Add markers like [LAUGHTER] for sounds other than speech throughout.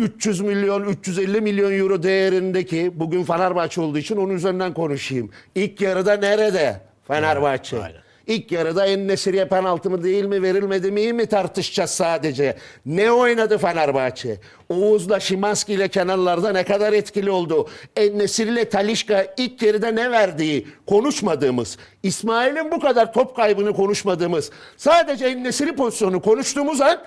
300 milyon, 350 milyon euro değerindeki bugün Fenerbahçe olduğu için onun üzerinden konuşayım. İlk yarıda nerede Fenerbahçe? Aynen. İlk yarıda En-Nesyri'ye penaltı mı değil mi verilmedi mi iyi mi tartışacağız sadece. Ne oynadı Fenerbahçe? Oğuz'la Şimanski ile kenarlarda ne kadar etkili oldu? En-Nesyri ile Talişka ilk yarıda ne verdiği konuşmadığımız, İsmail'in bu kadar top kaybını konuşmadığımız, sadece En-Nesyri pozisyonu konuştuğumuz an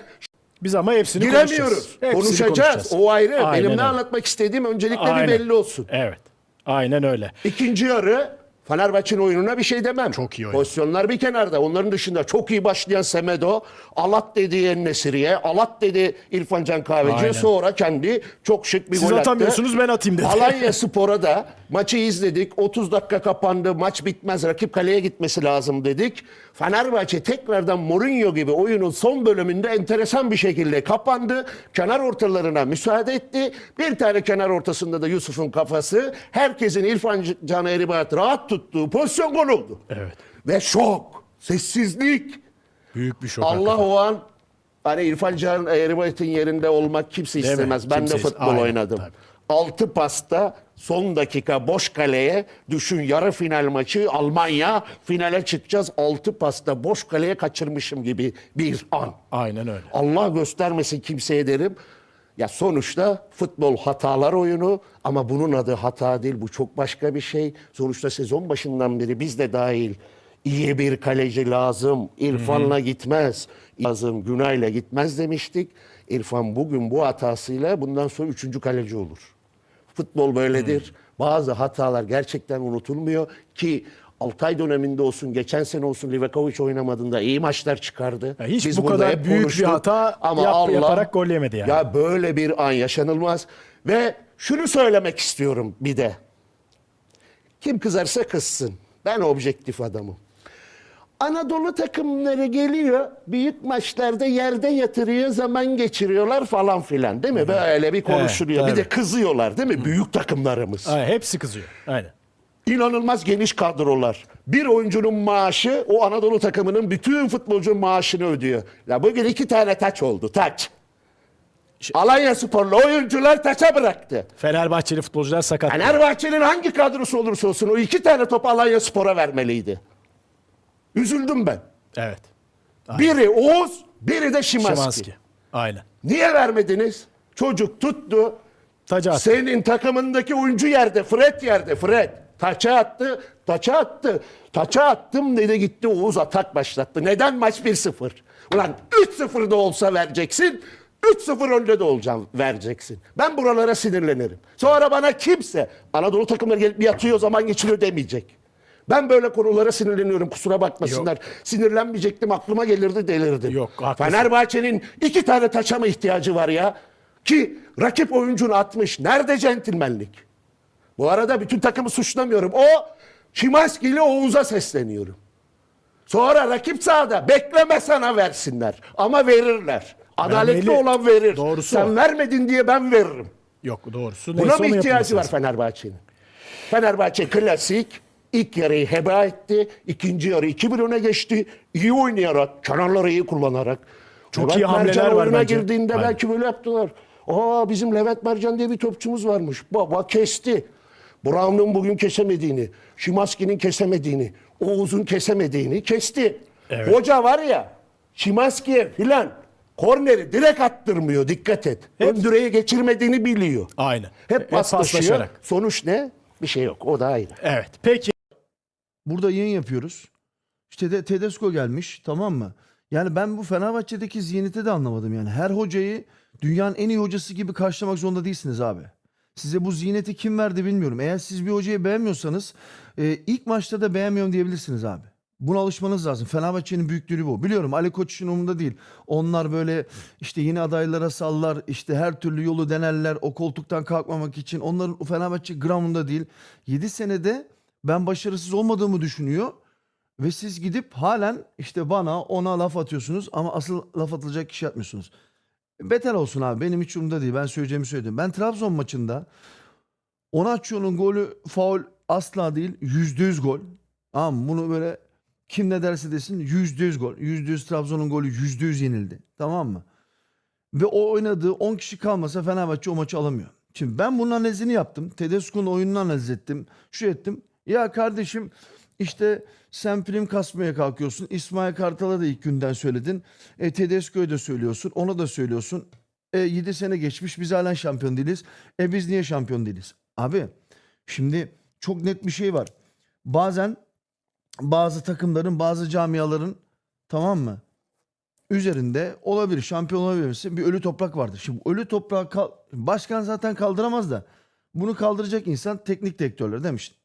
Biz ama hepsini giremiyoruz. konuşacağız. Hepsini Konuşacağız. O ayrı. Aynen Benim ne öyle. anlatmak istediğim öncelikle Aynen. bir belli olsun. Evet. Aynen öyle. İkinci yarı Fenerbahçe'nin oyununa bir şey demem. Çok iyi oyun. Pozisyonlar bir kenarda. Onların dışında çok iyi başlayan Semedo, Alat dedi En-Nesyri'ye, Alat dedi İrfan Can Kahveci'ye. Aynen. Sonra kendi çok şık bir Siz gol attı. atamıyorsunuz, ben atayım dedi. Alanya [LAUGHS] Spor'a da maçı izledik. 30 dakika kapandı. Maç bitmez. Rakip kaleye gitmesi lazım dedik. Fenerbahçe tekrardan Mourinho gibi oyunun son bölümünde enteresan bir şekilde kapandı. Kenar ortalarına müsaade etti. Bir tane kenar ortasında da Yusuf'un kafası. Herkesin İrfan Can Eribat rahat tuttuğu pozisyon gol oldu. Evet. Ve şok, sessizlik. Büyük bir şok. Allah hakikaten. o an hani İrfan Can Eribat'ın yerinde olmak kimse Değil mi? istemez. Ben Kimse de futbol Aynen, oynadım. tabii. Altı pasta son dakika boş kaleye düşün yarı final maçı Almanya finale çıkacağız. Altı pasta boş kaleye kaçırmışım gibi bir an. Aynen öyle. Allah göstermesin kimseye derim. Ya sonuçta futbol hatalar oyunu ama bunun adı hata değil. Bu çok başka bir şey. Sonuçta sezon başından beri biz de dahil iyi bir kaleci lazım. İrfan'la gitmez. Lazım Günay'la gitmez demiştik. İrfan bugün bu hatasıyla bundan sonra üçüncü kaleci olur. Futbol böyledir. Bazı hatalar gerçekten unutulmuyor ki Altay döneminde olsun, geçen sene olsun Livakovic oynamadığında iyi maçlar çıkardı. Ya hiç Biz bu kadar büyük bir konuştuk. hata yap- yaparak gol yemedi yani. Ya böyle bir an yaşanılmaz. Ve şunu söylemek istiyorum bir de. Kim kızarsa kızsın. Ben objektif adamım. Anadolu takımları geliyor, büyük maçlarda yerde yatırıyor, zaman geçiriyorlar falan filan değil mi? Böyle bir konuşuluyor. bir tabii. de kızıyorlar değil mi? Büyük takımlarımız. Aynen, hepsi kızıyor. Aynen. İnanılmaz geniş kadrolar. Bir oyuncunun maaşı o Anadolu takımının bütün futbolcunun maaşını ödüyor. Ya bugün iki tane taç oldu taç. Alanya Sporlu oyuncular taça bıraktı. Fenerbahçeli futbolcular sakat. Fenerbahçe'nin hangi kadrosu olursa olsun o iki tane topu Alanya Spor'a vermeliydi. Üzüldüm ben. Evet. Biri Oğuz, biri de Şimanski. Şimanski. Aynen. Niye vermediniz? Çocuk tuttu. Tacı attı. Senin takımındaki oyuncu yerde, Fred yerde, Fred. Taça attı, taça attı. Taça attım dedi gitti Oğuz atak başlattı. Neden maç 1-0? Ulan 3-0 da olsa vereceksin. 3-0 önde de olacağım vereceksin. Ben buralara sinirlenirim. Sonra bana kimse Anadolu takımları gelip yatıyor zaman geçiriyor demeyecek. Ben böyle konulara sinirleniyorum kusura bakmasınlar. Sinirlenmeyecektim aklıma gelirdi delirdim. Yok, haklısın. Fenerbahçe'nin iki tane taça mı ihtiyacı var ya? Ki rakip oyuncunu atmış. Nerede centilmenlik? Bu arada bütün takımı suçlamıyorum. O Şimanski ile Oğuz'a sesleniyorum. Sonra rakip sahada bekleme sana versinler. Ama verirler. Adaletli Vermeli. olan verir. Doğrusu Sen o. vermedin diye ben veririm. Yok doğrusu. Buna neyse mı onu ihtiyacı yapılması var lazım. Fenerbahçe'nin? Fenerbahçe klasik. İlk yarıyı heba etti. ikinci yarı 2-1 öne geçti. İyi oynayarak, kenarları iyi kullanarak. Çok Levent iyi hamleler Mercan var bence. girdiğinde Aynen. belki böyle yaptılar. Aa bizim Levent Mercan diye bir topçumuz varmış. Baba kesti. Brown'un bugün kesemediğini, Şimanski'nin kesemediğini, Oğuz'un kesemediğini kesti. Evet. Hoca var ya, Şimanski'ye filan korneri direkt attırmıyor dikkat et. Ön direğe geçirmediğini biliyor. Aynen. Hep Hep paslaşıyor. paslaşarak. Sonuç ne? Bir şey yok. O da ayrı. Evet. Peki. Burada yayın yapıyoruz. İşte de Tedesco gelmiş tamam mı? Yani ben bu Fenerbahçe'deki zihniyeti de anlamadım yani. Her hocayı dünyanın en iyi hocası gibi karşılamak zorunda değilsiniz abi. Size bu zihniyeti kim verdi bilmiyorum. Eğer siz bir hocayı beğenmiyorsanız e, ilk maçta da beğenmiyorum diyebilirsiniz abi. Buna alışmanız lazım. Fenerbahçe'nin büyüklüğü bu. Biliyorum Ali Koç'un umurunda değil. Onlar böyle işte yeni adaylara sallar. işte her türlü yolu denerler. O koltuktan kalkmamak için. Onların Fenerbahçe gramında değil. 7 senede ben başarısız olmadığımı düşünüyor. Ve siz gidip halen işte bana ona laf atıyorsunuz ama asıl laf atılacak kişi atmıyorsunuz. Beter olsun abi benim hiç umurumda değil. Ben söyleyeceğimi söyledim. Ben Trabzon maçında Onaçio'nun golü faul asla değil. Yüzde yüz gol. Tamam bunu böyle kim ne derse desin yüzde yüz gol. Yüzde yüz Trabzon'un golü yüzde yüz yenildi. Tamam mı? ve o oynadığı 10 kişi kalmasa Fenerbahçe o maçı alamıyor. Şimdi ben bunun analizini yaptım. Tedesco'nun oyununu analiz ettim. Şu ettim. Ya kardeşim işte sen film kasmaya kalkıyorsun. İsmail Kartal'a da ilk günden söyledin. E, Tedesco'ya da söylüyorsun. Ona da söylüyorsun. E, 7 sene geçmiş biz halen şampiyon değiliz. E biz niye şampiyon değiliz? Abi şimdi çok net bir şey var. Bazen bazı takımların bazı camiaların tamam mı? üzerinde olabilir. Şampiyon olabilirse bir ölü toprak vardır. Şimdi ölü toprağı başkan zaten kaldıramaz da bunu kaldıracak insan teknik direktörler demiş.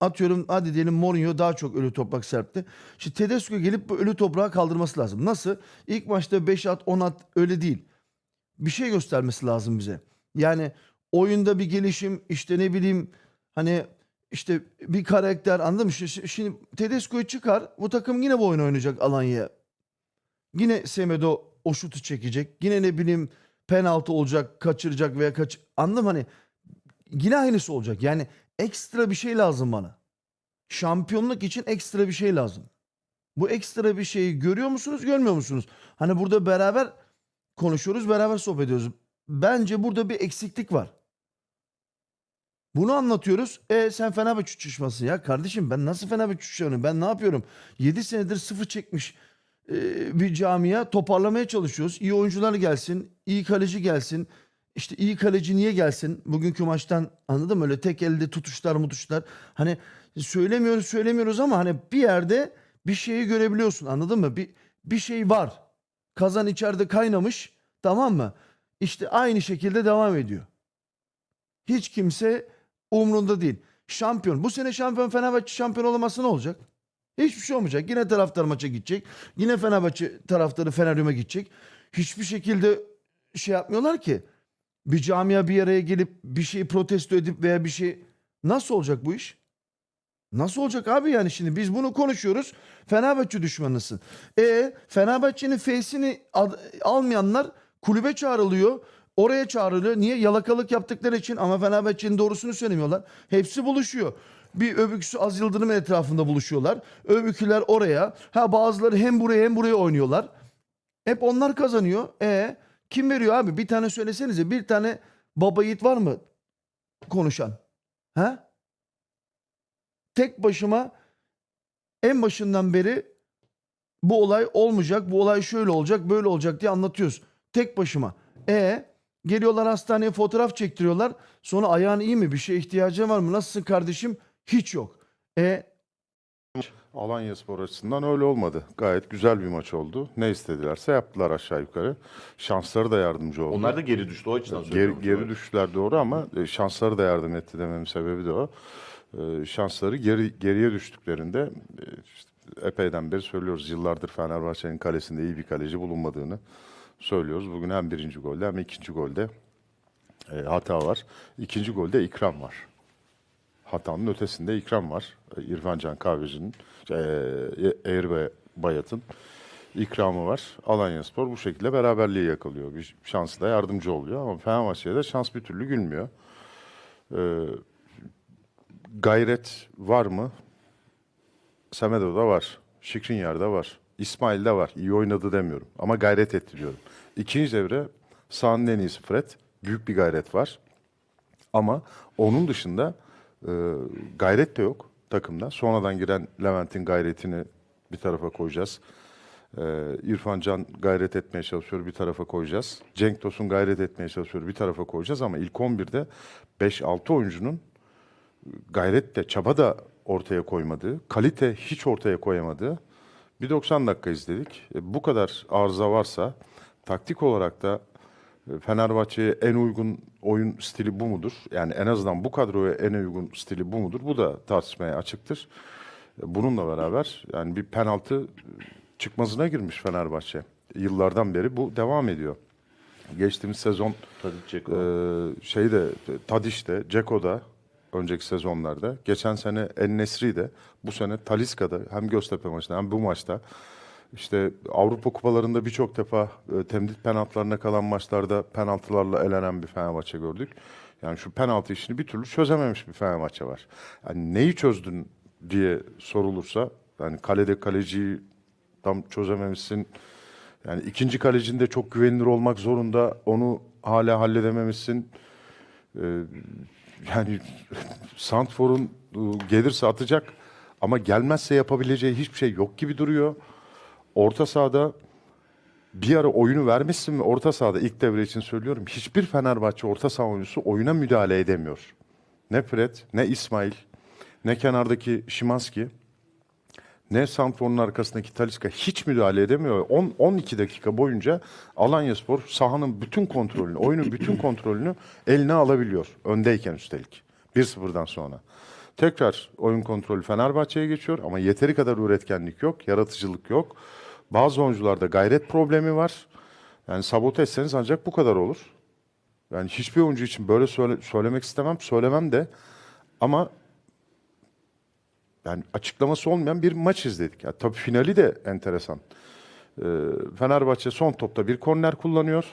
Atıyorum hadi diyelim Mourinho daha çok ölü toprak serpti. Şimdi Tedesco gelip bu ölü toprağı kaldırması lazım. Nasıl? İlk maçta 5 at 10 at öyle değil. Bir şey göstermesi lazım bize. Yani oyunda bir gelişim işte ne bileyim hani işte bir karakter anladın mı? Şimdi, Tedesco'yu çıkar bu takım yine bu oyunu oynayacak Alanya'ya. Yine Semedo o şutu çekecek. Yine ne bileyim penaltı olacak, kaçıracak veya kaç... Anladım hani yine aynısı olacak. Yani ekstra bir şey lazım bana. Şampiyonluk için ekstra bir şey lazım. Bu ekstra bir şeyi görüyor musunuz, görmüyor musunuz? Hani burada beraber konuşuyoruz, beraber sohbet ediyoruz. Bence burada bir eksiklik var. Bunu anlatıyoruz. E sen Fenerbahçe uçuşmasın ya. Kardeşim ben nasıl Fenerbahçe uçuşuyorum? Ben ne yapıyorum? 7 senedir sıfır çekmiş e, bir camia toparlamaya çalışıyoruz. İyi oyuncular gelsin, iyi kaleci gelsin. İşte iyi kaleci niye gelsin? Bugünkü maçtan anladım öyle tek elde tutuşlar mutuşlar. Hani söylemiyoruz söylemiyoruz ama hani bir yerde bir şeyi görebiliyorsun anladın mı? Bir, bir şey var. Kazan içeride kaynamış tamam mı? İşte aynı şekilde devam ediyor. Hiç kimse umrunda değil. Şampiyon. Bu sene şampiyon Fenerbahçe şampiyon olamazsa ne olacak? Hiçbir şey olmayacak. Yine taraftar maça gidecek. Yine Fenerbahçe taraftarı Feneryum'a gidecek. Hiçbir şekilde şey yapmıyorlar ki. Bir camia bir araya gelip bir şeyi protesto edip veya bir şey... Nasıl olacak bu iş? Nasıl olacak abi yani şimdi biz bunu konuşuyoruz. Fenerbahçe düşmanısın. E Fenerbahçe'nin ad- almayanlar kulübe çağrılıyor. Oraya çağrılıyor. Niye? Yalakalık yaptıkları için ama Fenerbahçe'nin doğrusunu söylemiyorlar. Hepsi buluşuyor. Bir öbüküsü Az Yıldırım etrafında buluşuyorlar. Öbüküler oraya. Ha bazıları hem buraya hem buraya oynuyorlar. Hep onlar kazanıyor. E kim veriyor abi? Bir tane söylesenize. Bir tane baba yiğit var mı konuşan? Ha? Tek başıma en başından beri bu olay olmayacak, bu olay şöyle olacak, böyle olacak diye anlatıyoruz. Tek başıma. E geliyorlar hastaneye fotoğraf çektiriyorlar. Sonra ayağın iyi mi? Bir şeye ihtiyacın var mı? Nasılsın kardeşim? Hiç yok. E Alanya Spor açısından öyle olmadı. Gayet güzel bir maç oldu. Ne istedilerse yaptılar aşağı yukarı. Şansları da yardımcı oldu. Onlar da geri düştü o açıdan geri, söylüyorum. geri düştüler doğru ama e, şansları da yardım etti dememin sebebi de o. E, Şansları geri geriye düştüklerinde e, işte epeyden beri söylüyoruz. Yıllardır Fenerbahçe'nin kalesinde iyi bir kaleci bulunmadığını söylüyoruz. Bugün hem birinci golde hem ikinci golde hata var. İkinci golde ikram var hatanın ötesinde ikram var. E, İrfan Can Kahveci'nin, e, Eğir ve Bayat'ın ikramı var. Alanya Spor bu şekilde beraberliği yakalıyor. Bir şansı da yardımcı oluyor ama Fenerbahçe'ye de şans bir türlü gülmüyor. E, gayret var mı? Semedo'da var. Şikrinyar'da var. İsmail'de var. İyi oynadı demiyorum. Ama gayret etti diyorum. İkinci devre sahanın en iyisi Fred. Büyük bir gayret var. Ama onun dışında e, gayret de yok takımda. Sonradan giren Levent'in gayretini bir tarafa koyacağız. E, İrfan Can gayret etmeye çalışıyor bir tarafa koyacağız. Cenk Tosun gayret etmeye çalışıyor bir tarafa koyacağız ama ilk 11'de 5-6 oyuncunun gayret de çaba da ortaya koymadığı, kalite hiç ortaya koyamadığı bir 90 dakika izledik. E, bu kadar arıza varsa taktik olarak da Fenerbahçe'ye en uygun oyun stili bu mudur? Yani en azından bu kadroya en uygun stili bu mudur? Bu da tartışmaya açıktır. E, Bununla beraber yani bir penaltı e, çıkmazına girmiş Fenerbahçe. Yıllardan beri bu devam ediyor. Geçtiğimiz sezon Tadic ee, şeyde Tadiş'te, Ceko'da önceki sezonlarda, geçen sene En Nesri'de, bu sene Taliska'da hem Göztepe maçında hem bu maçta işte Avrupa kupalarında birçok defa e, temdit penaltılarına kalan maçlarda penaltılarla elenen bir Fenerbahçe gördük. Yani şu penaltı işini bir türlü çözememiş bir Fenerbahçe var. Yani neyi çözdün diye sorulursa, yani kalede kaleciyi tam çözememişsin, Yani ikinci kalecinde çok güvenilir olmak zorunda. Onu hala halledememişsin. Ee, yani [LAUGHS] Santfor'un e, gelirse atacak ama gelmezse yapabileceği hiçbir şey yok gibi duruyor. Orta sahada bir ara oyunu vermişsin mi orta sahada ilk devre için söylüyorum. Hiçbir Fenerbahçe orta saha oyuncusu oyuna müdahale edemiyor. Ne Fred, ne İsmail, ne kenardaki Şimanski, ne Sanfor'un arkasındaki Taliska hiç müdahale edemiyor. 10 12 dakika boyunca Alanyaspor sahanın bütün kontrolünü, oyunun bütün kontrolünü eline alabiliyor. Öndeyken üstelik. 1-0'dan sonra. Tekrar oyun kontrolü Fenerbahçe'ye geçiyor ama yeteri kadar üretkenlik yok, yaratıcılık yok. Bazı oyuncularda gayret problemi var. Yani sabote etseniz ancak bu kadar olur. Yani hiçbir oyuncu için böyle söyle- söylemek istemem, söylemem de ama yani açıklaması olmayan bir maç izledik. Ya, tabii finali de enteresan. Ee, Fenerbahçe son topta bir korner kullanıyor.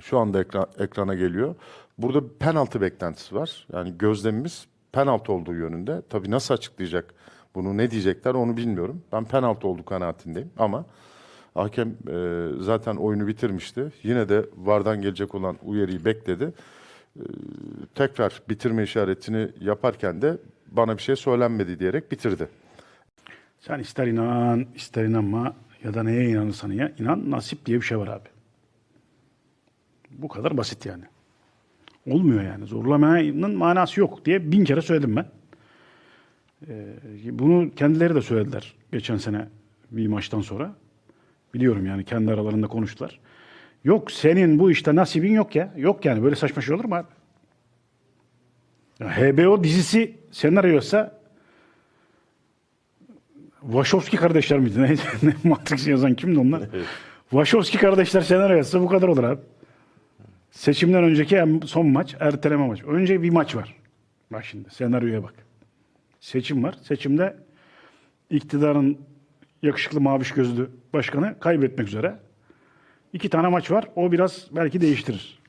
Şu anda ekra- ekrana geliyor. Burada penaltı beklentisi var. Yani gözlemimiz penaltı olduğu yönünde. Tabii nasıl açıklayacak bunu ne diyecekler onu bilmiyorum. Ben penaltı olduğu kanaatindeyim ama hakem e, zaten oyunu bitirmişti. Yine de VAR'dan gelecek olan uyarıyı bekledi. Ee, tekrar bitirme işaretini yaparken de bana bir şey söylenmedi diyerek bitirdi. Sen ister inan, ister inanma ya da neye inanırsan ya inan nasip diye bir şey var abi. Bu kadar basit yani. Olmuyor yani. Zorlamanın manası yok diye bin kere söyledim ben. Ee, bunu kendileri de söylediler geçen sene bir maçtan sonra. Biliyorum yani kendi aralarında konuştular. Yok senin bu işte nasibin yok ya. Yok yani böyle saçma şey olur mu abi? Ya HBO dizisi senaryoysa Wachowski kardeşler miydi? [LAUGHS] Ne, ne Matrix yazan kimdi onlar? Wachowski kardeşler senaryo yazsa bu kadar olur abi. Seçimden önceki son maç, erteleme maç. Önce bir maç var. Bak şimdi senaryoya bak. Seçim var. Seçimde iktidarın yakışıklı maviş gözlü başkanı kaybetmek üzere. İki tane maç var. O biraz belki değiştirir.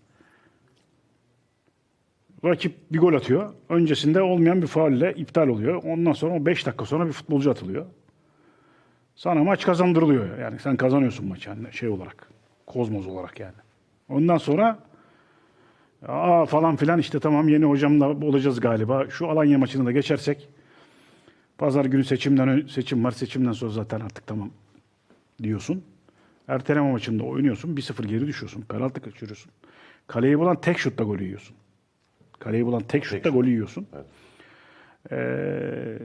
Rakip bir gol atıyor. Öncesinde olmayan bir faulle iptal oluyor. Ondan sonra 5 dakika sonra bir futbolcu atılıyor. Sana maç kazandırılıyor. Yani sen kazanıyorsun maçı yani şey olarak. Kozmoz olarak yani. Ondan sonra aa falan filan işte tamam yeni hocamla olacağız galiba. Şu Alanya maçını da geçersek pazar günü seçimden seçim var. Seçimden sonra zaten artık tamam diyorsun. Erteleme maçında oynuyorsun. 1-0 geri düşüyorsun. Penaltı kaçırıyorsun. Kaleyi bulan tek şutla golü yiyorsun. Kaleyi bulan tek şutta golü yiyorsun. Ee,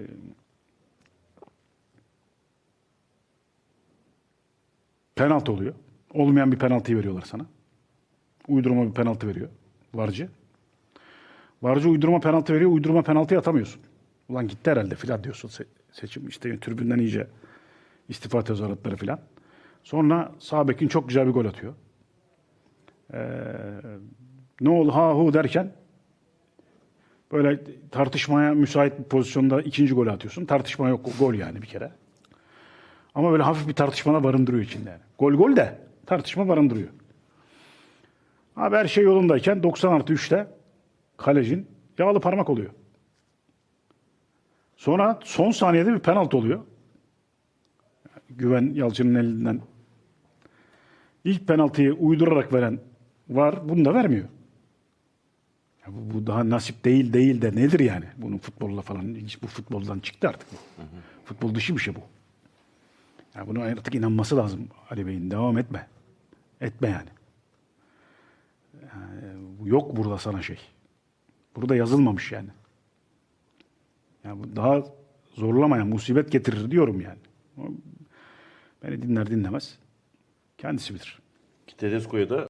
penaltı oluyor. Olmayan bir penaltıyı veriyorlar sana. Uydurma bir penaltı veriyor. Varcı. Varcı uydurma penaltı veriyor. Uydurma penaltıyı atamıyorsun. Ulan gitti herhalde filan diyorsun se- seçim. işte tribünden iyice istifa tezahüratları filan. Sonra sağ bekin çok güzel bir gol atıyor. Ee, ne oldu ha hu derken böyle tartışmaya müsait bir pozisyonda ikinci golü atıyorsun. Tartışma yok. Gol yani bir kere. Ama böyle hafif bir tartışmada barındırıyor içinde yani. Gol gol de tartışma barındırıyor. Abi her şey yolundayken 90 artı 3'te kalecin yağlı parmak oluyor. Sonra son saniyede bir penaltı oluyor. Güven Yalçın'ın elinden. İlk penaltıyı uydurarak veren var. Bunu da vermiyor. Ya bu, bu daha nasip değil değil de nedir yani? Bunun futbolla falan hiç bu futboldan çıktı artık bu. Futbol dışı bir şey bu. Ya bunu artık inanması lazım Ali Bey'in. Devam etme. Etme yani. yani. Yok burada sana şey. Burada yazılmamış yani. Ya bu daha zorlamayan musibet getirir diyorum yani. Beni dinler dinlemez. Kendisi bilir. Tedesco'ya da